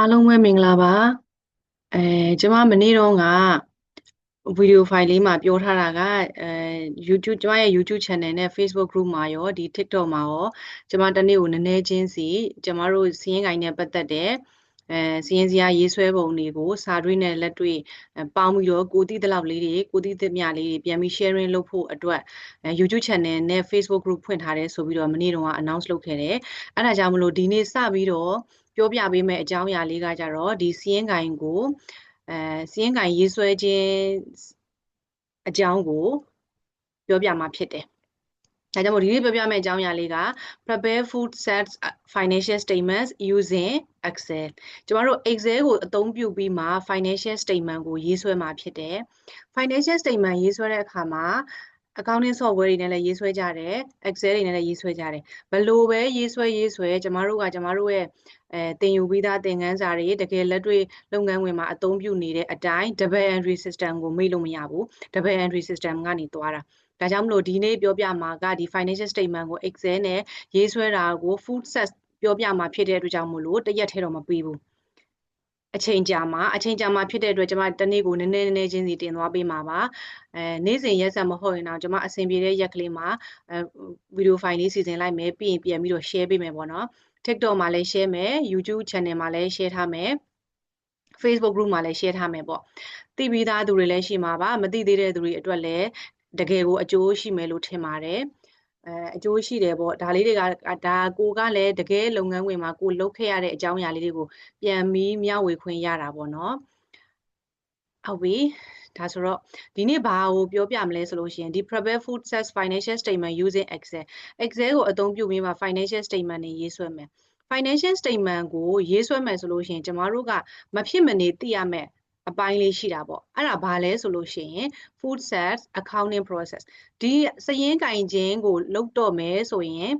အားလုံးပဲမင်္ဂလာပါအဲကျမမနေ့တော့ကဗီဒီယိုဖိုင်လေးမှာပြောထားတာကအဲ YouTube ကျမရဲ့ YouTube channel နဲ့ Facebook group မှာရောဒီ TikTok မှာရောကျမတနေ့ကိုနည်းနည်းချင်းစီကျမတို့စီးရင်ကိုင်းနဲ့ပတ်သက်တဲ့အဲစီးရင်စရာရေးဆွဲပုံတွေကိုစာတွေနဲ့လက်တွေ့ပေါင်းပြီးတော့ကိုတိတလောက်လေးတွေကိုတိသမျှလေးတွေပြန်ပြီး sharing လုပ်ဖို့အတွက် YouTube channel နဲ့ Facebook group ဖွင့်ထားတယ်ဆိုပြီးတော့မနေ့တုန်းက announce လုပ်ခဲ့တယ်။အဲဒါကြောင့်မလို့ဒီနေ့စပြီးတော့ ပြောပြပေးမယ့်အကြောင်းအရာလေးကကြတော့ဒီစီးရင်ကိုင်းကိုအဲစီးရင်ကိုင်းရေးဆွဲခြင်းအကြောင်းကိုပြောပြမှာဖြစ်တယ်။ဒါကြောင့်မို့ဒီနေ့ပြောပြမယ့်အကြောင်းအရာလေးက prepare food sets financial statements using Excel ကျမတို့ Excel ကိုအသုံးပြုပြီးမှ financial statement ကိုရေးဆွဲမှာဖြစ်တယ်။ financial statement ရေးဆွဲတဲ့အခါမှာ accounting software တွေနဲ့လည်းရေးဆွဲကြတယ် Excel တွေနဲ့လည်းရေးဆွဲကြတယ်ဘလို့ပဲရေးဆွဲရေးဆွဲကျမတို့ကကျမတို့ရဲ့အဲတင်ယူပြီးသားသင်ခန်းစာတွေတကယ်လက်တွေ့လုပ်ငန်းဝင်မှာအသုံးပြုနေတဲ့အတိုင်း double entry system ကိုမေ့လို့မရဘူး double entry system ကနေသွားတာဒါကြောင့်မလို့ဒီနေ့ပြောပြမှာကဒီ financial statement ကို Excel နဲ့ရေးဆွဲတာကို food set ပြောပြမှာဖြစ်တဲ့အတွက်ကြောင့်မို့လို့တရက်ထဲတော့မပြီးဘူး အချိန်ကြာမှာအချိန်ကြာမှာဖြစ်တဲ့အတွက်ကျွန်မတနေ့ကိုနည်းနည်းနည်းနည်းချင်းစီတင်သွားပေးမှာပါအဲနေ့စဉ်ရက်ဆက်မဟုတ်ရင်တော့ကျွန်မအဆင်ပြေတဲ့ရက်ကလေးမှာအဲဗီဒီယိုဖိုင်လေးစီစဉ်လိုက်မယ်ပြီးရင်ပြန်ပြီးတော့ share ပေးမယ်ပေါ့နော် TikTok မှာလည်း share မယ် YouTube channel မှာလည်း share ထားမယ် Facebook group မှာလည်း share ထားမယ်ပေါ့သိပြီးသားသူတွေလည်းရှိမှာပါမသိသေးတဲ့သူတွေအတွက်လည်းတကယ်ကိုအကျိုးရှိမယ်လို့ထင်ပါတယ် အဲအကျိုးရှိတယ်ပေါ့ဒါလေးတွေကဒါကိုကလည်းတကယ်လုပ်ငန်းဝင်မှာကိုလုပ်ခဲ့ရတဲ့အကြောင်းအရာလေးတွေကိုပြန်ပြီးမျှဝေခွင့်ရတာပေါ့နော်ဟုတ်ပြီဒါဆိုတော့ဒီနေ့ဘာကိုပြောပြမလဲဆိုလို့ရှိရင်ဒီ prepare food sets financial statement using excel excel ကိုအသုံးပြုပြီးမှ financial statement တွေရေးဆွဲမယ် financial statement ကိုရေးဆွဲမယ်ဆိုလို့ရှိရင်ကျမတို့ကမဖြစ်မနေသိရမယ် အပိုင်းလေးရှိတာပေါ့အဲ့ဒါဘာလဲဆိုလို့ရှိရင် food sets accounting process ဒီစရင်းကင်ခြင်းကိုလုပ်တော့မယ်ဆိုရင်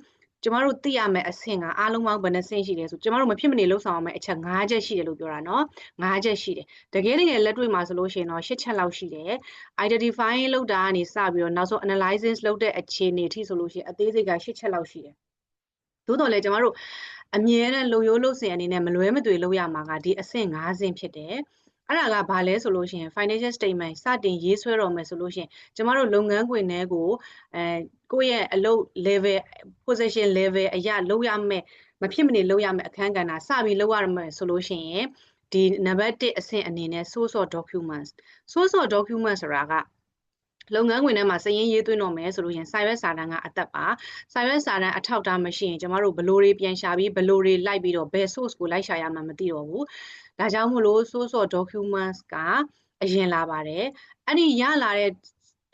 ကျမတို့သိရမယ့်အဆင့်ကအားလုံးပေါင်းဘယ်နှဆင့်ရှိလဲဆိုကျမတို့မဖြစ်မနေလှုပ်ဆောင်ရမယ့်အချက်၅ချက်ရှိတယ်လို့ပြောတာနော်၅ချက်ရှိတယ်တကယ်တကယ်လက်တွေ့မှာဆိုလို့ရှိရင်တော့၈ချက်လောက်ရှိတယ် identifying လောက်တာကနေစပြီးတော့နောက်ဆုံး analysis လောက်တဲ့အခြေအနေအထိဆိုလို့ရှိရင်အသေးစိတ်က၈ချက်လောက်ရှိတယ်သို့တော်လည်းကျမတို့အမြဲတမ်းလုံရိုးလုံစင်အနေနဲ့မလွဲမသွေလုပ်ရမှာကဒီအဆင့်၅ဆင့်ဖြစ်တယ်။ အဲ့ဒါကဘာလဲဆိုလို့ရှိရင် financial statement စတင်ရေးဆွဲတော့မယ်ဆိုလို့ရှိရင်ကျမတို့လုပ်ငန်းခွင်တွေကိုအဲကိုယ့်ရဲ့အလုပ် level position level အရာလုပ်ရမယ်မဖြစ်မနေလုပ်ရမယ်အခန်းကဏ္ဍစပြီးလုပ်ရမယ်ဆိုလို့ရှိရင်ဒီ number 1အဆင့်အနေနဲ့ source of documents source of documents ဆိုတာကလုပ်ငန်းဝင်ထဲမှာစည်ရင်းရေးသွင်းတော့မယ်ဆိုလို့ရင်စာရွက်စာတမ်းကအသက်ပါစာရွက်စာတမ်းအထောက်အထားမရှိရင်ကျမတို့ဘလိုတွေပြန်ရှာပြီးဘလိုတွေလိုက်ပြီးတော့ဘယ် source ကိုလိုက်ရှာရမှမသိတော့ဘူး ဒါကြောင့်မို့လို့ source of documents ကအရင်လာပါတယ်အဲ့ဒီရလာတဲ့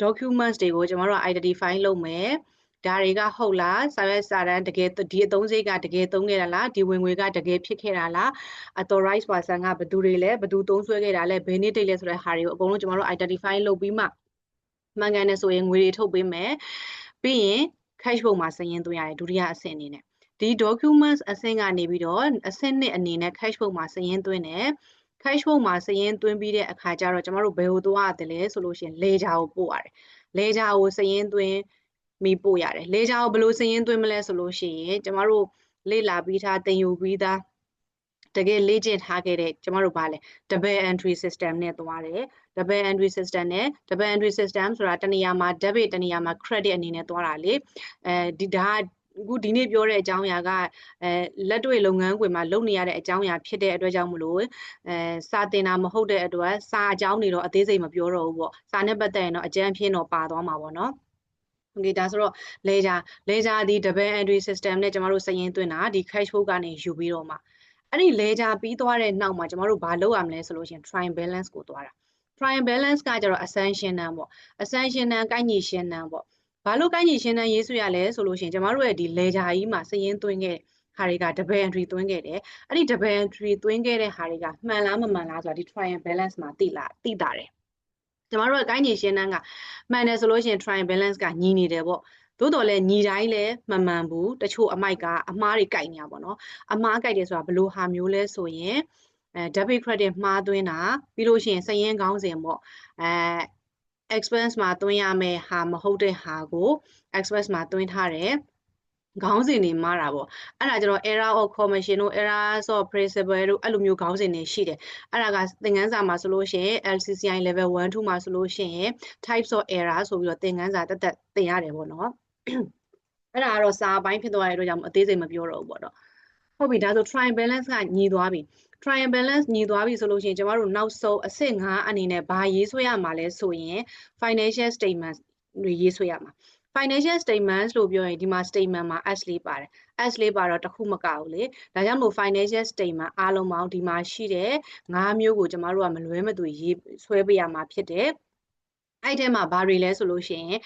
documents တွေကိုကျမတို့ identify လုပ်မယ်ဒါတွေကဟုတ်လားစာရွက်စာတမ်းတကယ်ဒီအသုံးစရိတ်ကတကယ်သုံးခဲ့တာလားဒီဝင်ငွေကတကယ်ဖြစ်ခဲ့တာလား authorized person ကဘယ်သူတွေလဲဘယ်သူသုံးဆွဲခဲ့တာလဲဘယ်နေ့တိတ်လဲဆိုတဲ့ဟာတွေကိုအကုန်လုံးကျမတို့ identify လုပ်ပြီးမှမှန်ကန်တယ်ဆိုရင်ငွေတွေထုတ်ပေးမယ်ပြီးရင် cash ပုံမှာစရင်သွင်းရတယ်ဒုတိယအဆင့်အနေနဲ့ ဒီ documents အဆင့်ကနေပြီးတော့အဆင့်နှစ်အနေနဲ့ cash ပုံမှာစရင်သွင်းတယ် cash ပုံမှာစရင်သွင်းပြီးတဲ့အခါကျတော့ကျမတို့ဘယ်ကိုသွားရတယ်လဲဆိုလို့ရှိရင်လေဂျာကိုပို့ရတယ်လေဂျာကိုစရင်သွင်းမိပို့ရတယ်လေဂျာကိုဘယ်လိုစရင်သွင်းမလဲဆိုလို့ရှိရင်ကျမတို့လေ့လာပြီးသားသင်ယူပြီးသားတကယ်လေ့ကျင့်ထားခဲ့တဲ့ကျမတို့ဗာလဲ double entry system နဲ့သွားတယ် double entry system နဲ့ double entry system ဆိုတာတနေရာမှာ debit တနေရာမှာ credit အနေနဲ့သွားတာလေအဲဒီဒါ အခုဒီနေ့ပြောတဲ့အကြောင်းအရာကအဲလက်တွေ့လုပ်ငန်းခွင်မှာလုပ်နေရတဲ့အကြောင်းအရာဖြစ်တဲ့အတွက်ကြောင့်မလို့အဲစာတင်တာမဟုတ်တဲ့အတွက်စာအကြောင်းတွေတော့အသေးစိတ်မပြောတော့ဘူးပေါ့စာနဲ့ပတ်သက်ရင်တော့အကြမ်းဖြင်းတော့ပါသွားမှာပေါ့နော်โอเคဒါဆိုတော့ ledger ledger ဒီ double entry system နဲ့ကျမတို့စရင်သွင်းတာဒီ cash flow ကနေယူပြီးတော့မှအဲ့ဒီ ledger ပြီးသွားတဲ့နောက်မှာကျမတို့ဘာလုပ်ရမလဲဆိုလို့ရှိရင် trial balance ကိုသွားတာ trial balance ကကျတော့ assumption နံပေါ့ assumption နံကိုက်ညီရှင်းနံပေါ့ ဘာလို့ကိုက်ညီရှင်းနံရေးဆွရလဲဆိုလို့ရှိရင်ကျမတို့ရဲ့ဒီ ledger ကြီးမှာစရင်သွင်းခဲ့ဟာတွေက double entry သွင်းခဲ့တယ်အဲ့ဒီ double entry သွင်းခဲ့တဲ့ဟာတွေကမှန်လားမမှန်လားဆိုတာဒီ trial balance မှာသိလားသိတာတယ်ကျမတို့ကကိုင်းညီရှင်းနှန်းကမှန်တယ်ဆိုလို့ရှိရင် trial balance ကညီနေတယ်ပေါ့သို့တော်လည်းညီတိုင်းလည်းမမှန်ဘူးတချို့အမိုက်ကအမားတွေကြိုက်နေတာပေါ့နော်အမားကြိုက်တယ်ဆိုတာဘယ်လိုဟာမျိုးလဲဆိုရင်အဲ debit credit မှားသွင်းတာပြီးလို့ရှိရင်စရင်ကောင်းစဉ်ပေါ့အဲ expense မှာသွင်းရမယ်ဟာမဟုတ်တဲ့ဟာကို expense မှာသွင်းထားတယ်ခေါင်းစဉ်တွေမှားတာပေါ့အဲ့ဒါကျတော့ error of commission တို့ errors of principle တို့အဲ့လိုမျိုးခေါင်းစဉ်တွေရှိတယ်အဲ့ဒါကသင်ခန်းစာမှာဆိုလို့ရှိရင် LCCI level 1 2မှာဆိုလို့ရှိရင် types of error ဆိုပြီးတော့သင်ခန်းစာတက်တက်သင်ရတယ်ပေါ့နော်အဲ့ဒါကတော့စာပိုင်းဖြစ်သွားတဲ့အတွက်ကြောင့်အသေးစိတ်မပြောတော့ဘူးပေါ့နော်ဟုတ်ပြီဒါဆို trial balance ကညီသွားပြီ trial balance ညီသွားပြီဆိုလို့ရှိရင်ကျမတို့နောက်ဆုံးအဆင့်5အနေနဲ့ဘာရေးဆွဲရမှာလဲဆိုရင် financial statements တွေရေးဆွဲရမှာ financial statements လို့ပြောရင်ဒီမှာ statement မှာ s လေးပါတယ် s လေးပါတော့တခုမကဘူးလေဒါကြောင့်မို့ financial statement အားလုံးပေါင်းဒီမှာရှိတဲ့၅မျိုးကိုကျမတို့ကမလွဲမသွေရေးဆွဲပေးရမှာဖြစ်တယ်အဲ့ထဲမှာဘာတွေလဲဆိုလို့ရှိရင်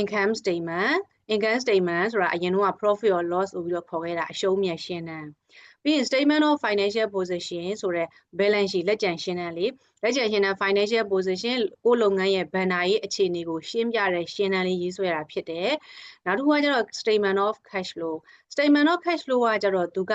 income statement income statement ဆိုတာအရင်က profit or loss ဆိုပြီးတော့ခေါ်ခဲ့တာအရှုံးမြတ်ရှင်းတန်း ပြီးရင် statement of financial position ဆိုတဲ့ balance sheet လက်ကျန်ရှင်းတန်းလေးလက်ကျန်ရှင်းတန်း financial position ကိုလုပ်ငန်းရဲ့ဘဏ္ဍာရေးအခြေအနေကိုရှင်းပြတဲ့ရှင်းတန်းလေးရေးဆွဲတာဖြစ်တယ်နောက်တစ်ခုကကျတော့ statement of cash flow statement of cash flow ကကျတော့သူက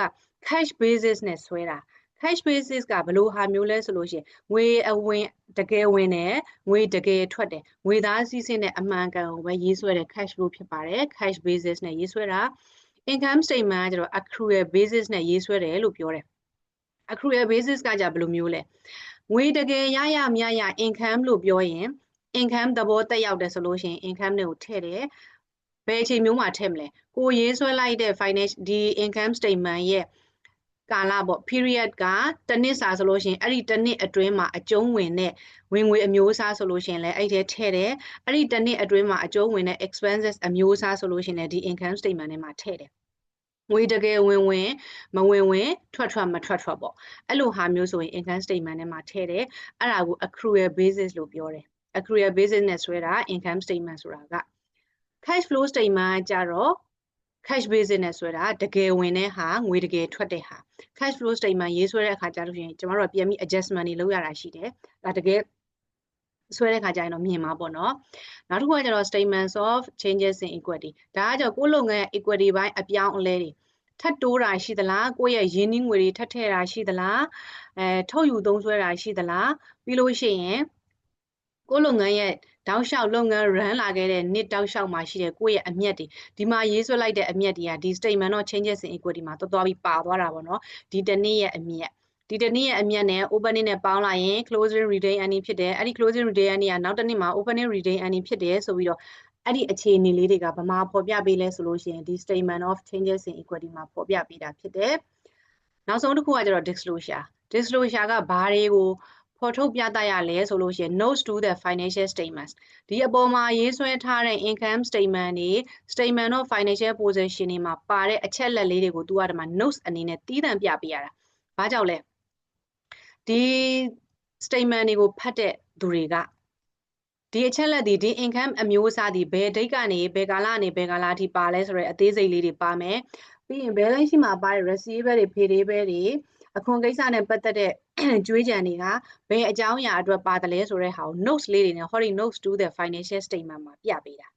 cash basis နဲ့ဆွဲတာ cash basis ကဘယ်လိုဟာမျိုးလဲဆိုလို့ရှိရင်ငွေအဝင်တကယ်ဝင်တယ်ငွေတကယ်ထွက်တယ်ငွေသားစီးဆင်းတဲ့အမှန်ကန်ကိုပဲရေးဆွဲတဲ့ cash flow ဖြစ်ပါတယ် cash basis နဲ့ရေးဆွဲတာ income statement ကကျတော့ accrual basis နဲ့ရေးဆွဲတယ်လို့ပြောတယ် accrual basis ကကြဘယ်လိုမျိုးလဲငွေတကယ်ရရမြရ income လို့ပြောရင် income သဘောတက်ရောက်တယ်ဆိုလို့ရှိရင် income တွေကိုထည့်တယ်ဘယ်အချိန်မျိုးမှာထည့်မလဲကိုရေးဆွဲလိုက်တဲ့ finance ဒီ income statement ရဲ့ကာလပေါ့ period ကတစ်နှစ်စာဆိုလို့ရှိရင်အဲ့ဒီတစ်နှစ်အတွင်းမှာအကျုံးဝင်တဲ့ဝင်ငွေအမျိုးအစားဆိုလို့ရှိရင်လည်းအဲ့ဒီထဲထည့်တယ်အဲ့ဒီတစ်နှစ်အတွင်းမှာအကျုံးဝင်တဲ့ expenses အမျိုးအစားဆိုလို့ရှိရင်လည်းဒီ income statement ထဲမှာထည့်တယ် ငွေတကယ်ဝင်ဝင်မဝင်ဝင်ထွက်ထွက်မထွက်ထွက်ပေါ့အဲ့လိုဟာမျိုးဆိုရင် income statement ထဲမှာထည့်တယ်အဲ့ဒါကို accrual basis လို့ပြောတယ် accrual basis နဲ့ဆွဲတာ income statement ဆိုတာက cash flow statement ကြတော့ cash basis နဲ့ဆွဲတာတကယ်ဝင်တဲ့ဟာငွေတကယ်ထွက်တဲ့ဟာ cash flow statement ရေးဆွဲတဲ့အခါကျလို့ရှိရင်ကျမတို့ကပြန်ပြီး adjustment တွေလုပ်ရတာရှိတယ်ဒါတကယ် ဆွဲတဲ့ခါကျရင်တော့မြင်မှာပေါ့နော်နောက်တစ်ခုကကျတော့ statements of changes in equity ဒါကကြောင့်ကိုယ့်လုပ်ငန်းရဲ့ equity ဘိုင်းအပြောင်းအလဲတွေထပ်တိုးတာရှိသလားကိုယ့်ရဲ့ရင်းနှီးငွေတွေထပ်ထည့်တာရှိသလားအဲထုတ်ယူသုံးစွဲတာရှိသလားပြီးလို့ရှိရင်ကိုယ့်လုပ်ငန်းရဲ့တောက်လျှောက်လုပ်ငန်း run လာခဲ့တဲ့နှစ်တောက်လျှောက်မှာရှိတဲ့ကိုယ့်ရဲ့အမျက်တွေဒီမှာရေးဆွဲလိုက်တဲ့အမျက်တွေကဒီ statement of changes in equity မှာသွားသွားပြီးပါသွားတာပေါ့နော်ဒီတစ်နှစ်ရဲ့အမျက် ဒီတစ်နေ့ရဲ့အမြတ်နဲ့ opening နဲ့ပေါင်းလိုက်ရင် closing retain earning ဖြစ်တယ်အဲ့ဒီ closing retain earning ကနောက်တစ်နှစ်မှာ opening retain earning ဖြစ်တယ်ဆိုပြီးတော့အဲ့ဒီအခြေအနေလေးတွေကဗမာဖော်ပြပေးလဲဆိုလို့ရှိရင်ဒီ statement of changes in equity မှာဖော်ပြပေးတာဖြစ်တယ်နောက်ဆုံးတစ်ခုကကျတော့ disclosure disclosure ကဘာတွေကိုဖော်ထုတ်ပြသရလဲဆိုလို့ရှိရင် notes to the financial statements ဒီအပေါ်မှာရေးဆွဲထားတဲ့ income statement တွေ statement of financial position တွေမှာပါတဲ့အချက်လက်လေးတွေကိုသူကဒီမှာ notes အနေနဲ့တည်တံ့ပြပေးရတာ။ဘာကြောင့်လဲ ဒီ statement တွေကိုဖတ်တဲ့သူတွေကဒီအချက်လက်ဒီဒီ income အမျိုးအစားဒီဘယ်ဒိတ်ကနေဘယ်ကာလကနေဘယ်ကာလအထိပါလဲဆိုတော့အသေးစိတ်လေးတွေပါမယ်ပြီးရင် balance sheet မှာပါတဲ့ receivable တွေ payable တွေအခွန်ကိစ္စနဲ့ပတ်သက်တဲ့ကြွေးကြံတွေကဘယ်အကြောင်းအရာအတွက်ပါတယ်လဲဆိုတဲ့ဟာကို notes လေးတွေနဲ့ hori notes to the financial statement မှာပြပေးတာ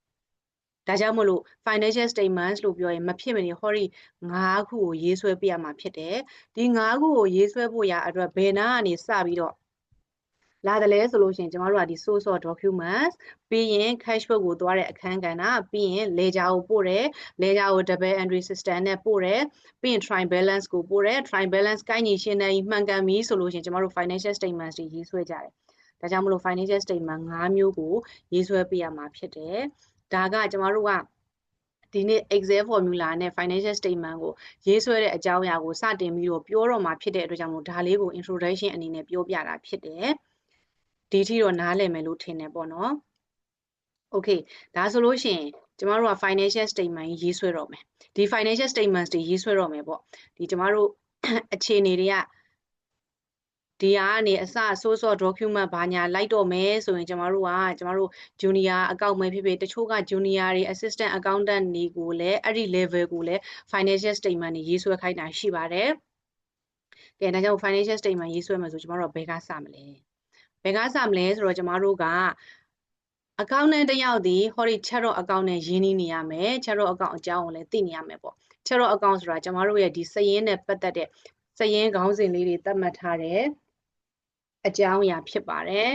ဒါကြောင့်မလို့ financial statements လို့ပြောရင်မဖြစ်မနေ hori ၅ခုကိုရေးဆွဲပြရမှာဖြစ်တယ်ဒီ၅ခုကိုရေးဆွဲဖို့ရအတွက်ဘယ်နာကနေစပြီးတော့လာတယ်လဲဆိုလို့ရှိရင်ကျမတို့ကဒီ source of documents ပြီးရင် cash book ကိုသွားတဲ့အခန်းကဏ္ဍပြီးရင် ledger ကိုပို့တယ် ledger ကို double entry system နဲ့ပို့တယ်ပြီးရင် trial balance ကိုပို့တယ် trial balance ကိုင်းညီရှင်းတဲ့မှန်ကန်ပြီဆိုလို့ရှိရင်ကျမတို့ financial statements တွေရေးဆွဲကြတယ်ဒါကြောင့်မလို့ financial statement ၅မျိုးကိုရေးဆွဲပေးရမှာဖြစ်တယ် ဒါကကျမတို့ကဒီနေ့ Excel formula နဲ့ financial statement ကိုရေးဆွဲတဲ့အကြောင်းအရာကိုစတင်ပြီးတော့ပြောတော့မှာဖြစ်တဲ့အတွက်ကြောင့်မို့ဒါလေးကို introduction အနေနဲ့ပြောပြတာဖြစ်တယ်။ဒီထိတော့နားလည်မယ်လို့ထင်တယ်ပေါ့နော် Okay ဒါဆိုလို့ရှိရင်ကျမတို့က financial statement ရေးဆွဲတော့မယ်ဒီ financial statements တွေရေးဆွဲတော့မယ်ပေါ့ဒီကျမတို့အခြေအနေတွေက ဒီကနေအစ source of document ဘာညာလိုက်တော့မယ်ဆိုရင်ကျမတို့ကကျမတို့ junior account ပဲဖြစ်ဖြစ်တချို့က junior တွေ assistant accountant တွေကိုလည်းအဲ့ဒီ level ကိုလည်း financial statement တွေရေးဆွဲခိုင်းတာရှိပါတယ်။ကဲဒါကြောင့် financial statement ရေးဆွဲမယ်ဆိုကျမတို့ကဘယ်ကစမလဲ။ဘယ်ကစမလဲဆိုတော့ကျမတို့ကအကောင့်နဲ့တယောက်ဒီဟောဒီ chat dot account နဲ့ရင်းနှီးနေရမယ် chat dot account အကြောင်းကိုလည်းသိနေရမယ်ပေါ့ chat dot account ဆိုတာကျမတို့ရဲ့ဒီစည်ရင်းနဲ့ပတ်သက်တဲ့စည်ရင်းခေါင်းစဉ်လေးတွေသတ်မှတ်ထားတဲ့ အကြောင်းအရာဖြစ်ပါတယ်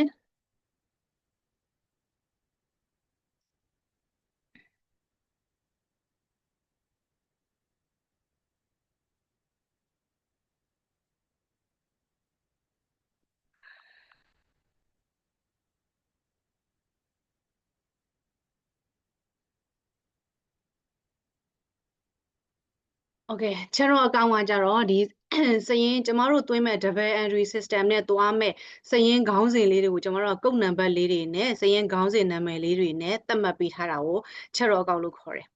โอเคချေရောအကောင်ကကြတော့ဒီ စရင်ကျမတို့သွင်းမဲ့ double entry system နဲ့သွားမဲ့စရင်ခေါင်းစဉ်လေးတွေကိုကျမတို့ကကုတ်နံပါတ်လေးတွေနဲ့စရင်ခေါင်းစဉ်နာမည်လေးတွေနဲ့သတ်မှတ်ပေးထားတာကိုချက်တော့အကောင်လို့ခေါ်တယ်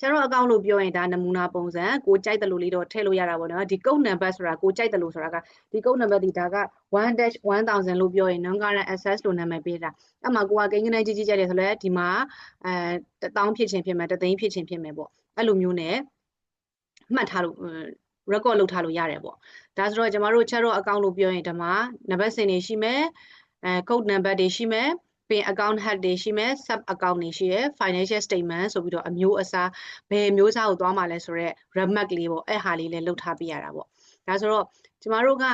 ကျတော့အကောင့်လို့ပြောရင်ဒါနမူနာပုံစံကိုကြိုက်တယ်လို့လေးတော့ထည့်လို့ရတာပေါ့နော်ဒီကုတ်နံပါတ်ဆိုတာကိုကြိုက်တယ်လို့ဆိုတာကဒီကုတ်နံပါတ်ဒီဒါက1-1000လို့ပြောရင် non current access လို့နာမည်ပေးတာအဲ့မှာကိုကကိန်းကနေကြီးကြီးကြိုက်တယ်ဆိုလဲဒီမှာအဲ1000ဖြစ်ချင်းဖြစ်မယ်တသိန်းဖြစ်ချင်းဖြစ်မယ်ပေါ့အဲ့လိုမျိုးနဲ့မှတ်ထားလို့ record လုပ်ထားလို့ရတယ်ပေါ့ဒါဆိုတော့ကျမတို့ chat တော့ account လို့ပြောရင်ဒီမှာနံပါတ်စင်တွေရှိမယ်အဲ code number တွေရှိမယ်ပြီး account head တွေရှိမယ် sub account တွေရှိရယ် financial statement ဆိုပြီးတော့အမျိုးအစားဘယ်မျိုးစားကိုသွားမှာလဲဆိုတော့ remark လေးပေါ့အဲ့ဟာလေးလည်းလုပ်ထားပြရတာပေါ့ဒါဆိုတော့ကျမတို့က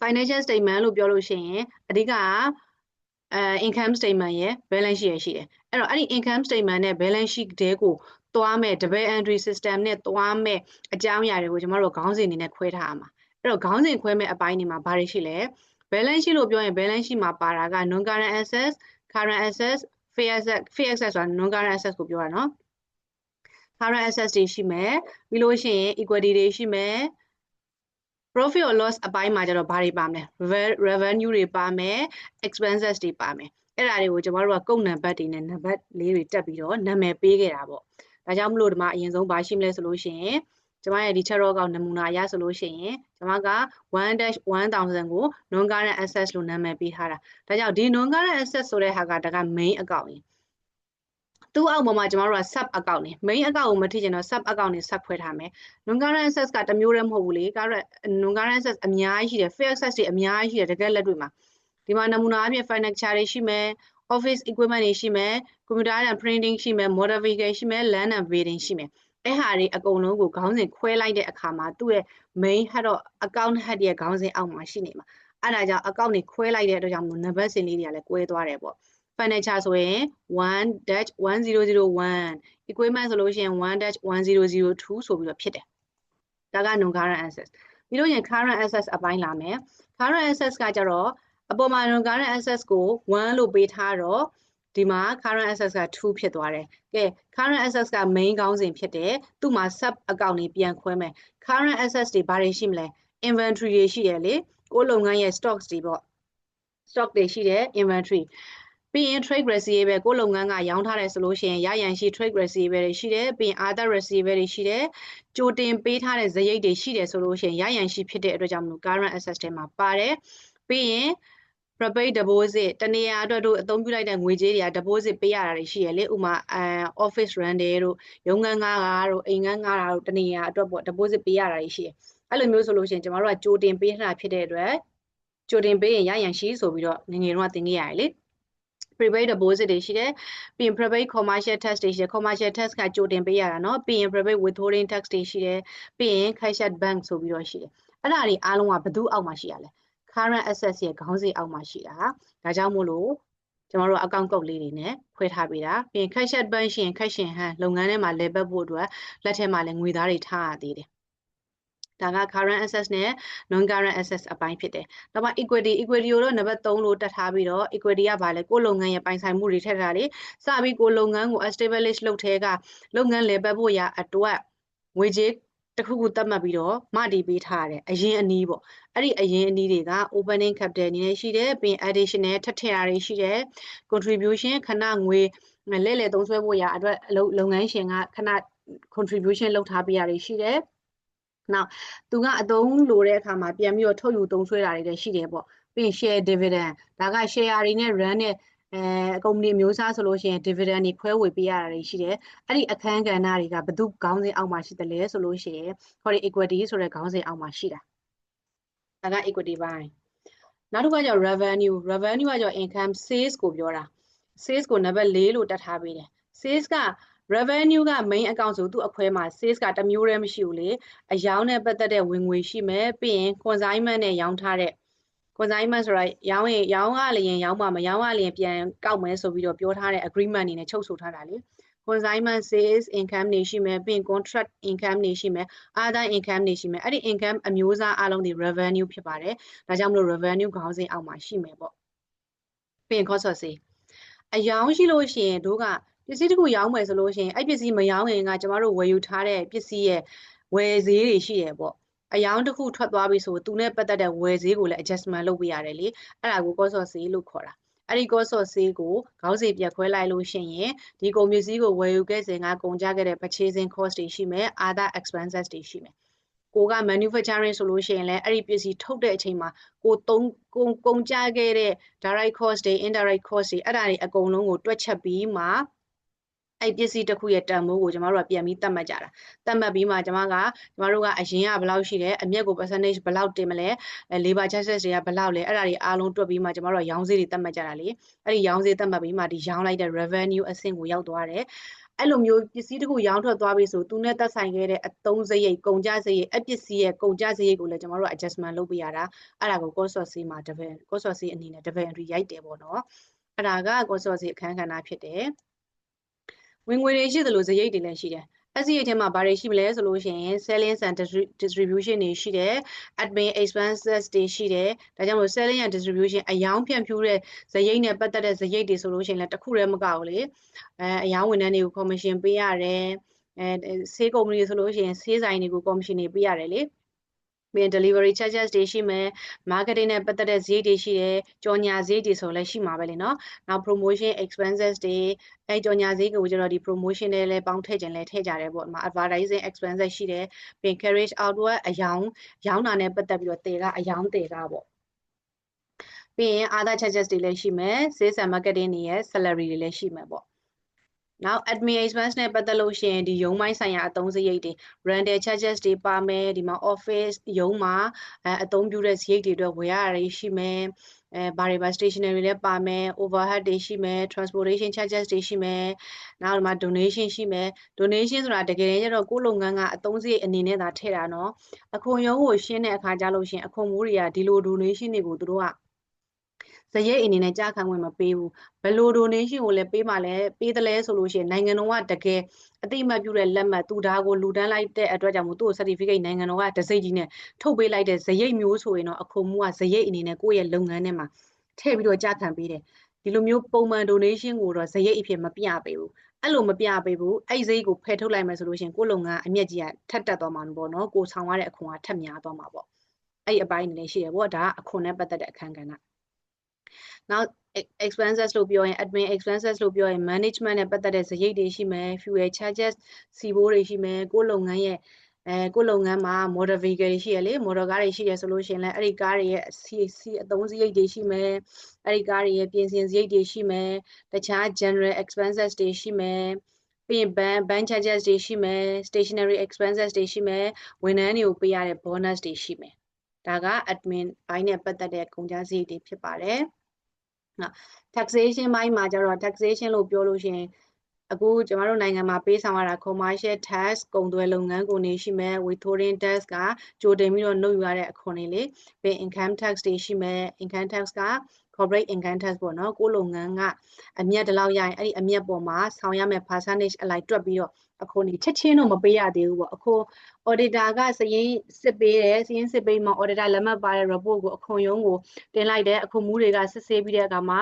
financial statement လို့ပြောလို့ရှိရင်အဓိကအဲ income statement ရယ် balance sheet ရယ်ရှိတယ်အဲ့တော့အဲ့ဒီ income statement နဲ့ balance sheet တဲကို သွားမဲ့ double entry system နဲ့သွားမဲ့အကြောင်းအရာတွေကိုကျမတို့ခေါင်းစဉ်အနေနဲ့ခွဲထားရမှာအဲ့တော့ခေါင်းစဉ်ခွဲမဲ့အပိုင်းတွေမှာဘာတွေရှိလဲ balance sheet လို့ပြောရင် balance sheet မှာပါတာက non current assets current assets fixed asset fixed asset ဆိုတာ non current assets ကိုပြောတာနော် current assets တွေရှိမယ်ပြီးလို့ရှိရင် equity တွေရှိမယ် profit or loss အပိုင်းမှာကျတော့ဘာတွေပါမလဲ revenue တွေပါမယ် expenses တွေပါမယ်အဲ့ဒါတွေကိုကျမတို့ကကုတ်နံပါတ်တွေနဲ့နံပါတ်လေးတွေတက်ပြီးတော့နာမည်ပေးခဲ့တာပေါ့ ဒါကြောင့်မလို့ဒီမှာအရင်ဆုံးဘာရှိမလဲဆိုလို့ရှိရင်ကျမရဲ့ဒီ chart ကောင်နမူနာရဆိုလို့ရှိရင်ကျမက1-1000ကို non current access လို့နာမည်ပေးထားတာဒါကြောင့်ဒီ non current access ဆိုတဲ့ဟာကဒါက main account ကြီးသူ့အောက်မှာကျမတို့က sub account နေ main account ကိုမထိချင်တော့ sub account နေ sub ခွဲထားမယ် non current access ကတမျိုးတည်းမဟုတ်ဘူးလေ current non current access အများကြီးရှိတယ် fixed access တွေအများကြီးရှိတယ်တကယ်လက်တွေ့မှာဒီမှာနမူနာအပြင် furniture တွေရှိမယ် office equipment တွေရှိမယ် computer and printing ရှိမယ် motor vehicle ရှိမယ် land and building ရှိမယ်အဲ့ဟာတွေအကုန်လုံးကိုခေါင်းစဉ်ခွဲလိုက်တဲ့အခါမှာသူ့ရဲ့ main head တော့ account head ရဲ့ခေါင်းစဉ်အောက်မှာရှိနေမှာအဲ့ဒါကြောင့် account တွေခွဲလိုက်တဲ့အတွက်ကြောင့်မလို့ number စင်လေးတွေကလည်းကွဲသွားတယ်ပေါ့ furniture ဆိုရင်1-1001 equipment ဆိုလို့ရှိရင်1-1002ဆိုပြီးတော့ဖြစ်တယ်ဒါက non current access ပြီးလို့ရင် current access အပိုင်းလာမယ် current access ကကြတော့ အပေါ်မှာ non current access ကို1လို့ပေးထားတော့ဒီမှာ current access က2ဖြစ်သွားတယ်။ကဲ current access က main ခေါင်းစဉ်ဖြစ်တယ်။သူ့မှာ sub account တွေပြန်ခွဲမယ်။ current access တွေဘာတွေရှိမလဲ။ inventory တွေရှိတယ်လေ။ကိုလုပ်ငန်းရဲ့ stocks တွေပေါ့။ stock တွေရှိတယ် inventory ပြီးရင် trade receivable ကိုလုပ်ငန်းကရောင်းထားတယ်ဆိုလို့ရှိရင်ရရန်ရှိ trade receivable တွေရှိတယ်ပြီးရင် other receivable တွေရှိတယ်ကြိုတင်ပေးထားတဲ့ဇရိတ်တွေရှိတယ်ဆိုလို့ရှိရင်ရရန်ရှိဖြစ်တဲ့အတွက်ကြောင့်မလို့ current assets တွေမှာပါတယ်ပြီးရင် prepaid deposit တနေရာအတွက်တို့အသုံးပြုလိုက်တဲ့ငွေကြေးတွေက deposit ပေးရတာတွေရှိရလေဥမာအဲ office rent တွေတို့ရုံးခန်းငှားတာတို့အိမ်ခန်းငှားတာတို့တနေရာအတွက်ပေါ့ deposit ပေးရတာတွေရှိရအဲ့လိုမျိုးဆိုလို့ရှိရင်ကျမတို့ကကြိုတင်ပေးထားတာဖြစ်တဲ့အတွက်ကြိုတင်ပေးရင်ရရန်ရှိဆိုပြီးတော့ငငယ်တော့သင်ခဲ့ရတယ်လေ prepaid deposit တွေရှိတယ်ပြီးရင် prepaid commercial tax တွေရှိတယ် commercial tax ကကြိုတင်ပေးရတာเนาะပြီးရင် prepaid withholding tax တွေရှိတယ်ပြီးရင် cash at bank ဆိုပြီးတော့ရှိတယ်အဲ့ဒါတွေအားလုံးကဘယ်သူအောက်မှာရှိရလဲ current assets ရဲ့ခေါင်းစဉ်အောက်မှာရှိတာဒါကြောင့်မို့လို့ကျွန်တော်တို့ account code လေးတွေနဲ့ခွဲထားပေးတာပြီးရင် cash at bank ရှိရင် cash in hand လုပ်ငန်းထဲမှာလည်ပတ်ဖို့အတွက်လက်ထဲမှာလည်းငွေသားတွေထားရသေးတယ်ဒါက current assets နဲ့ non current assets အပိုင်းဖြစ်တယ်။ဒါမှ equity equity ကိုတော့နံပါတ်3လို့တက်ထားပြီးတော့ equity ကဘာလဲကိုလုပ်ငန်းရဲ့ပိုင်ဆိုင်မှုတွေထည့်ထားတာလေ။စပြီးကိုလုပ်ငန်းကို establish လုပ်ထဲကလုပ်ငန်းလည်ပတ်ဖို့ရအတွက်ငွေကြေး တခုခုသတ်မှတ်ပြီးတော့မတည်ပေးထားရတယ်အရင်အနည်းပေါ့အဲ့ဒီအရင်အနည်းတွေက opening capital အနေနဲ့ရှိတယ်ပြီး additional ထပ်ထည့်တာတွေရှိတယ် contribution ခဏငွေလဲလှယ်သုံးစွဲဖို့ရအတွက်လုပ်ငန်းရှင်ကခဏ contribution လုပ်ထားပေးရတယ်ရှိတယ်နောက်သူကအသုံးလိုတဲ့အခါမှာပြန်ပြီးတော့ထုတ်ယူသုံးစွဲတာတွေလည်းရှိတယ်ပေါ့ပြီးရင် share dividend ဒါက share တွေနဲ့ run နဲ့ အဲကုမ္ပဏီမျိုးစားဆိုလို့ရှိရင် dividend တွေခွဲဝေပေးရတာတွေရှိတယ်အဲ့ဒီအခန်းကဏ္ဍတွေကဘယ်သူခေါင်းစဉ်အောက်မှာရှိတယ်လဲဆိုလို့ရှိရင်ခေါ်ဒီ equity ဆိုတဲ့ခေါင်းစဉ်အောက်မှာရှိတာဒါက equity ပိုင်းနောက်တစ်ခုကကျတော့ revenue revenue ကကျတော့ income sales ကိုပြောတာ sales ကိုနံပါတ်4လို့တတ်ထားပေးတယ် sales က revenue က main account ဆိုသူ့အခွဲမှာ sales ကတမျိုးတည်းမရှိဘူးလေအယောင်းနဲ့ပတ်သက်တဲ့ဝင်ငွေရှိမယ်ပြီးရင် consignment နဲ့ရောင်းထားတဲ့ consignment ဆိုတာရောင်းရင်ရောင်းရလျင်ရောင်းပါမရောင်းရလျင်ပြန်ကောက်မယ်ဆိုပြီးတော့ပြောထားတဲ့ agreement အနေနဲ့ချုပ်ဆိုထားတာလေ consignment sales income နေရှိမယ်ပြီးရင် contract income နေရှိမယ် other income နေရှိမယ်အဲ့ဒီ income အမျိုးအစားအလုံးဒီ revenue ဖြစ်ပါတယ်ဒါကြောင့်မလို့ revenue ခေါင်းစဉ်အောက်မှာရှိမယ်ပေါ့ပြီးရင် cost of sale အယောင်းရှိလို့ရှိရင်တို့ကပစ္စည်းတစ်ခုရောင်းမယ်ဆိုလို့ရှိရင်အဲ့ပစ္စည်းမရောင်းရင်ကကျမတို့ဝယ်ယူထားတဲ့ပစ္စည်းရဲ့ဝယ်ဈေးတွေရှိရပေါ့ အယောင်တစ်ခုထွက်သွားပြီဆိုသူနဲ့ပတ်သက်တဲ့ဝယ်ဈေးကိုလည်း adjustment လုပ်ပေးရတယ်လေအဲ့ဒါကို cost of sale လို့ခေါ်တာအဲ့ဒီ cost of sale ကိုခေါင်းစဉ်ပြတ်ခွဲလိုက်လို့ရှိရင်ဒီကုန်ပစ္စည်းကိုဝယ်ယူခဲ့စဉ်ကကုန်ကြခဲ့တဲ့ purchasing cost တွေရှိမယ် other expenses တွေရှိမယ်ကိုက manufacturing ဆိုလို့ရှိရင်လည်းအဲ့ဒီပစ္စည်းထုတ်တဲ့အချိန်မှာကိုသုံးကုန်ကုန်ကြခဲ့တဲ့ direct cost တွေ indirect cost တွေအဲ့ဒါတွေအကုန်လုံးကိုတွက်ချက်ပြီးမှ အဲ့ပစ္စည်းတစ်ခုရဲ့တန်ဖိုးကိုကျမတို့ကပြန်ပြီးသတ်မှတ်ကြတာသတ်မှတ်ပြီးမှကျမကကျမတို့ကအရင်ကဘယ်လောက်ရှိတယ်အမြက်ကို percentage ဘယ်လောက်တင်မလဲအဲ labor charges တွေကဘယ်လောက်လဲအဲ့ဒါတွေအားလုံးတွက်ပြီးမှကျမတို့ကရောင်းဈေးတွေသတ်မှတ်ကြတာလေအဲ့ဒီရောင်းဈေးသတ်မှတ်ပြီးမှဒီရောင်းလိုက်တဲ့ revenue အဆင့်ကိုရောက်သွားတယ်အဲ့လိုမျိုးပစ္စည်းတခုရောင်းထွက်သွားပြီဆိုသူနဲ့သက်ဆိုင်ခဲ့တဲ့အသုံးစရိတ်ကုန်ကြစရိတ်အပစ္စည်းရဲ့ကုန်ကြစရိတ်ကိုလည်းကျွန်တော်တို့ adjustment လုပ်ပေးရတာအဲ့ဒါကို cost of sale မှာ double cost of sale အနေနဲ့ double entry ရိုက်တယ်ပေါ့နော်အဲ့ဒါက cost of sale အခန်းကဏ္ဍဖြစ်တယ် ဝင်ငွေတွေရှိသလိုစရိတ်တွေလည်းရှိတယ် SCA ထဲမှာဘာတွေရှိမလဲဆိုလို့ရှိရင် selling and distribution တွေရှိတယ် admin expenses တွေရှိတယ်ဒါကြောင့်မို့ selling and distribution အယောင်ဖြန့်ဖြူးတဲ့ဇရိတ်နဲ့ပတ်သက်တဲ့ဇရိတ်တွေဆိုလို့ရှိရင်လည်းတစ်ခုတည်းမကဘူးလေအဲအယောင်ဝန်ထမ်းတွေကို commission ပေးရတယ်အဲဆေးကုမ္ပဏီဆိုလို့ရှိရင်ဆေးဆိုင်တွေကို commission တွေပေးရတယ်လေ ပြီးရင် delivery charges တွေရှိမယ် marketing နဲ့ပတ်သက်တဲ့ဈေးတွေရှိတယ်ကြော်ညာဈေးတွေဆိုလည်းရှိမှာပဲလေနော်နောက် promotion expenses တွေအဲကြော်ညာဈေးကိုကျတော့ဒီ promotion တွေလည်းပေါင်းထည့်ခြင်းလည်းထည့်ကြတယ်ပေါ့ဒီမှာ advertising expenses ရှိတယ်ပြီးရင် carriage outward အယောင်ရောင်းတာနဲ့ပတ်သက်ပြီးတော့တေကအယောင်တေကပေါ့ပြီးရင် other charges တွေလည်းရှိမယ် sales and marketing တွေရဲ့ salary တွေလည်းရှိမယ်ပေါ့ နောက် admin expense နဲ့ပတ်သက်လို့ရှိရင်ဒီရုံးပိုင်းဆိုင်ရာအသုံးစရိတ်တွေ rental charges တွေပါမယ်ဒီမှာ office ရုံးမှာအဲအသုံးပြုတဲ့စရိတ်တွေအတွက်ဝယ်ရတာရှိမယ်အဲဘာတွေပါ stationery လည်းပါမယ် overhead တွေရှိမယ် transportation charges တွေရှိမယ်နောက်ဒီမှာ donation ရှိမယ် donation ဆိုတာတကယ်ကျတော့ကိုယ့်လုပ်ငန်းကအသုံးစရိတ်အနေနဲ့သာထည့်တာเนาะအခွန်ရုံးကိုရှင်းတဲ့အခါကျလို့ရှိရင်အခွန်မိုးတွေကဒီလို donation တွေကိုသူတို့က ဇရိတ်အနေနဲ့ကြားခံဝင်မပေးဘူးဘယ်လို donation ကိုလည်းပေးမှလည်းပေးတယ်လဲဆိုလို့ရှိရင်နိုင်ငံတော်ကတကယ်အတိအမှတ်ပြုတဲ့လက်မှတ်သူဒါကိုလူတန်းလိုက်တဲ့အတွက်ကြောင့်မို့သူ့ကို certificate နိုင်ငံတော်ကတစိမ့်ကြီးနဲ့ထုတ်ပေးလိုက်တဲ့ဇရိတ်မျိုးဆိုရင်တော့အခုမှုကဇရိတ်အနေနဲ့ကိုယ့်ရဲ့လုပ်ငန်းထဲမှာထည့်ပြီးတော့ကြားခံပေးတယ်ဒီလိုမျိုးပုံမှန် donation ကိုတော့ဇရိတ်အဖြစ်မပြပေးဘူးအဲ့လိုမပြပေးဘူးအဲ့ဈေးကိုဖယ်ထုတ်လိုက်မယ်ဆိုလို့ရှိရင်ကိုယ့်လုပ်ငန်းအမျက်ကြီးကထက်တက်သွားမှာပေါ့နော်ကိုဆောင်ရတဲ့အခွန်ကထက်များသွားမှာပေါ့အဲ့ဒီအပိုင်းနေလည်းရှိရပေါ့ဒါကအခွန်နဲ့ပတ်သက်တဲ့အခန်းကဏ္ဍ နောက် expenses လို့ပြောရင် admin expenses လို့ပြောရင် management နဲ့ပတ်သက်တဲ့စရိတ်တွေရှိမယ် fuel charges စီဘိုးတွေရှိမယ်ကိုလုပ်ငန်းရဲ့အဲကိုလုပ်ငန်းမှာ motor vehicle တွေရှိရလေ motor ကားတွေရှိရဆိုလို့ရှိရင်လည်းအဲ့ဒီကားတွေရဲ့စီစီအသုံးစရိတ်တွေရှိမယ်အဲ့ဒီကားတွေရဲ့ပြင်ဆင်စရိတ်တွေရှိမယ်တခြား general expenses တွေရှိမယ်ပြီးရင် ban ban charges တွေရှိမယ် stationery expenses တွေရှိမယ်ဝန်ထမ်းတွေကိုပေးရတဲ့ bonus တွေရှိမယ်ဒါက admin ဘိုင်းနဲ့ပတ်သက်တဲ့ကုန်ကျစရိတ်တွေဖြစ်ပါတယ် နော် taxation ဘိုင်းမှာကျတော့ taxation လို့ပြောလို့ရှိရင်အခုကျမတို့နိုင်ငံမှာပေးဆောင်ရတာ commercial tax ကုန်သွယ်လုပ်ငန်းကိုနေရှိမယ် withholding tax ကကြိုတင်ပြီးတော့နှုတ်ယူရတဲ့အခွန်တွေလေပြီး income tax တွေရှိမယ် income tax က corporate income tax ပေါ့နော်ကိုလုပ်ငန်းကအမြတ်တလောက်ရရင်အဲ့ဒီအမြတ်ပေါ်မှာဆောင်ရမယ့် percentage အလိုက်တွက်ပြီးတော့အခွန်ကြီးချက်ချင်းတော့မပေးရသေးဘူးပေါ့အခွန် auditor ကစရင်စစ်ပေးတယ်စရင်စစ်ပေးမှ auditor လက်မှတ်ပါတဲ့ report ကိုအခွန်ရုံးကိုတင်လိုက်တယ်အခွန်မူးတွေကစစ်ဆေးပြီးတဲ့အခါမှာ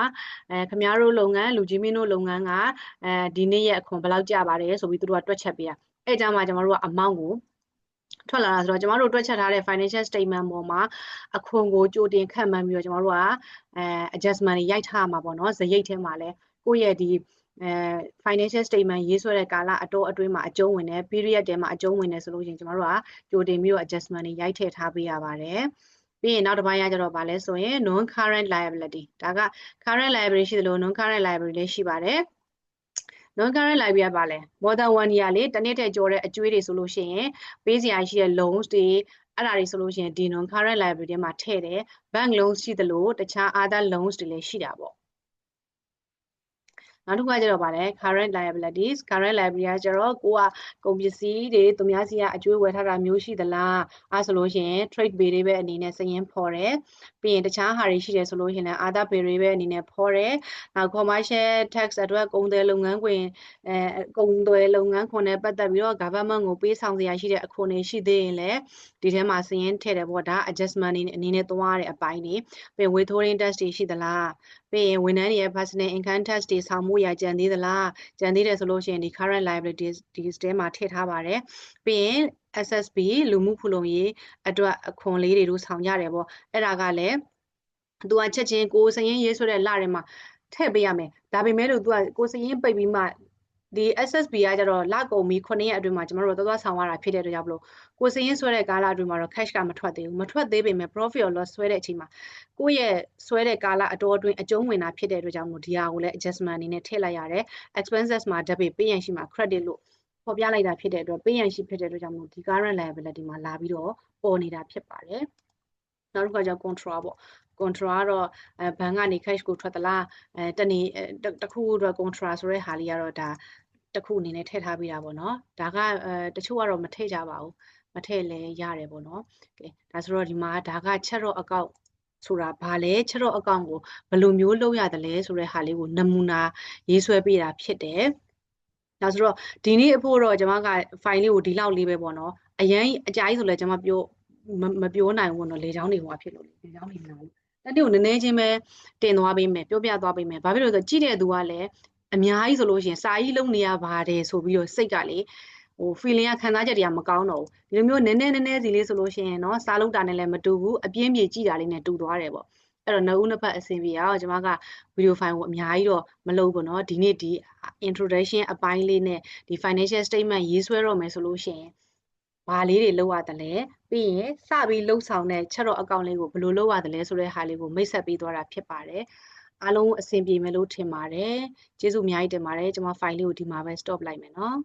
အဲခမားတို့လုပ်ငန်းလူကြီးမင်းတို့လုပ်ငန်းကအဲဒီနေ့ရဲ့အခွန်ဘယ်လောက်ကျပါတယ်ဆိုပြီးသူတို့ကတွက်ချက်ပေးရအဲကြမှာကျွန်တော်တို့ကအမောင့်ကို ထွက်လာတာဆိုတော့ကျမတို့တွက်ချက်ထားတဲ့ financial statement ပေါ်မှာအခွန်ကိုကြိုတင်ခန့်မှန်းပြီးတော့ကျမတို့ကအဲ adjustment တွေရိုက်ထားမှာပေါ့နော်ဇရိတ်ထဲမှာလဲကိုယ့်ရဲ့ဒီအဲ financial statement ရေးဆွဲတဲ့ကာလအတော့အတွင်းမှာအကျုံးဝင်တယ် period ထဲမှာအကျုံးဝင်တယ်ဆိုလို့ရှိရင်ကျမတို့ကကြိုတင်ပြီးတော့ adjustment တွေရိုက်ထည့်ထားပေးရပါတယ်ပြီးရင်နောက်တစ်ပိုင်းရကြတော့ဗာလဲဆိုရင် non current liability ဒါက current liability ရှိသလို non current liability လည်းရှိပါတယ် non current liability ကပါလဲ more than 1 year လေတစ်နှစ်တည်းကျော်တဲ့အကျွေးတွေဆိုလို့ရှိရင်ပေးစရာရှိတဲ့ loans တွေအဲ့ဒါတွေဆိုလို့ရှိရင်ဒီ non current liability မှာထည့်တယ် bank loans ရှိသလိုတခြား other loans တွေလည်းရှိတာပေါ့နောက်တစ်ခုကကျတော့ဗာလဲ current liabilities current liability ကကျတော့ကိုကကုန်ပစ္စည်းတွေသူများစီကအကျွေးဝယ်ထားတာမျိုးရှိသလားအဲဆိုလို့ရှိရင် trade bill တွေပဲအနေနဲ့စည်ရင်းဖော်တယ် ပြီးရင်တခြားဟာတွေရှိတယ်ဆိုလို့ရှိရင်လည်း other bill တွေပဲအနေနဲ့ဖော်တယ်နောက် commercial tax အတွက်ကုန်သွယ်လုပ်ငန်းခွင်အဲကုန်သွယ်လုပ်ငန်းခွင်နဲ့ပတ်သက်ပြီးတော့ government ကိုပေးဆောင်စရာရှိတဲ့အခွန်တွေရှိသေးရင်လည်းဒီထဲမှာစည်ရင်းထည့်တယ်ပေါ့ဒါ adjustment အနေနဲ့သွားရတဲ့အပိုင်းတွေပြီး withholding tax တွေရှိသလားပြီးရင်ဝန်ထမ်းတွေရဲ့ personal income tax တွေဆောင်မှုဖို့ရကြံသေးသလားကြံသေးတယ်ဆိုလို့ရှိရင်ဒီ current liabilities ဒီထဲမှာထည့်ထားပါတယ်ပြီးရင် SSB လူမှုဖူလုံရေးအတွက်အခွန်လေးတွေတို့ဆောင်ရတယ်ပေါ့အဲ့ဒါကလည်းသူကချက်ချင်းကိုစရင်ရေးဆိုတဲ့လထဲမှာထည့်ပေးရမယ်ဒါပေမဲ့လို့သူကကိုစရင်ပိတ်ပြီးမှဒီ SSB ကကျတော့လကုန်ပြီး9ရက်အတွင်းမှာကျမတို့တော့သွားဆောင်ရတာဖြစ်တဲ့အတွက်ကြောင့်မလို့ကိုစရင်ဆွဲတဲ့ကာလအတွင်းမှာတော့ cash ကမထွက်သေးဘူးမထွက်သေးပေမဲ့ profit or loss ဆွဲတဲ့အချိန်မှာကိုယ့်ရဲ့ဆွဲတဲ့ကာလအတော်အတွင်းအကျုံးဝင်တာဖြစ်တဲ့အတွက်ကြောင့်မလို့ဒီဟာကိုလည်း adjustment အနေနဲ့ထည့်လိုက်ရတယ် expenses မှာ debit ပေးရန်ရှိမှာ credit လို့ ဖော်ပြလိုက်တာဖြစ်တဲ့အတွက်ပေးရန်ရှိဖြစ်တဲ့အတွက်ကြောင့်မလို့ဒီ current liability မှာလာပြီးတော့ပေါ်နေတာဖြစ်ပါတယ်နောက်တစ်ခါကျ control ပေါ့ contra ကတော့အဲဘဏ်ကနေ cash ကိုထွက်သလားအဲတနေ့တစ်ခုအတွက် contra ဆိုတဲ့ဟာလေးကတော့ဒါတစ်ခုအနေနဲ့ထည့်ထားပေးတာပေါ့နော်ဒါကအဲတချို့ကတော့မထည့်ကြပါဘူးမထည့်လဲရတယ်ပေါ့နော်ကဲဒါဆိုတော့ဒီမှာဒါကချက်တော့အကောက်ဆိုတာဘာလဲချက်တော့အကောင့်ကိုဘယ်လိုမျိုးလုပ်ရတယ်လဲဆိုတဲ့ဟာလေးကိုနမူနာရေးဆွဲပေးတာဖြစ်တယ် ဒါဆိုတော့ဒီနေ့အဖို့တော့ကျွန်မက file လေးကိုဒီလောက်လေးပဲပေါ့နော်အရင်အကြိုက်ဆိုလဲကျွန်မပြောမပြောနိုင်ဘူးပေါ့နော်လေချောင်းတွေဟိုဖြစ်လို့လေချောင်းတွေမလာဘူးတနေ့ကိုနည်းနည်းချင်းပဲတင်သွားပေးမယ်ပြောပြသွားပေးမယ်ဘာဖြစ်လို့လဲဆိုတော့ကြည့်တဲ့သူကလည်းအများကြီးဆိုလို့ရှိရင်စာကြီးလုံးနေရပါတယ်ဆိုပြီးတော့စိတ်ကလေဟို feeling ကခံစားချက်တွေကမကောင်းတော့ဘူးဒီလိုမျိုးနည်းနည်းနည်းနည်းစီလေးဆိုလို့ရှိရင်เนาะစားလုံးတာနဲ့လည်းမတူဘူးအပြင်းပြေကြည့်တာလေးနဲ့တူသွားတယ်ပေါ့ အဲ့တော့နှစ်ဦးနှစ်ဖက်အဆင်ပြေအောင်ကျွန်မကဗီဒီယိုဖိုင်ကိုအများကြီးတော့မလုပ်ဘူးเนาะဒီနေ့ဒီ introduction အပိုင်းလေးနဲ့ဒီ financial statement ရေးဆွဲတော့မယ်ဆိုလို့ရှိရင်ဘာလေးတွေလောက်ရတယ်လဲပြီးရင်စပြီးလှုပ်ဆောင်တဲ့ချက်တော့အကောင့်လေးကိုဘယ်လိုလုပ်ရတယ်လဲဆိုတဲ့ဟာလေးကိုမိတ်ဆက်ပေးသွားတာဖြစ်ပါတယ်အားလုံးအဆင်ပြေမယ်လို့ထင်ပါတယ်ကျေးဇူးအများကြီးတင်ပါတယ်ကျွန်မ file လေးကိုဒီမှာပဲ stop လိုက်မယ်နော်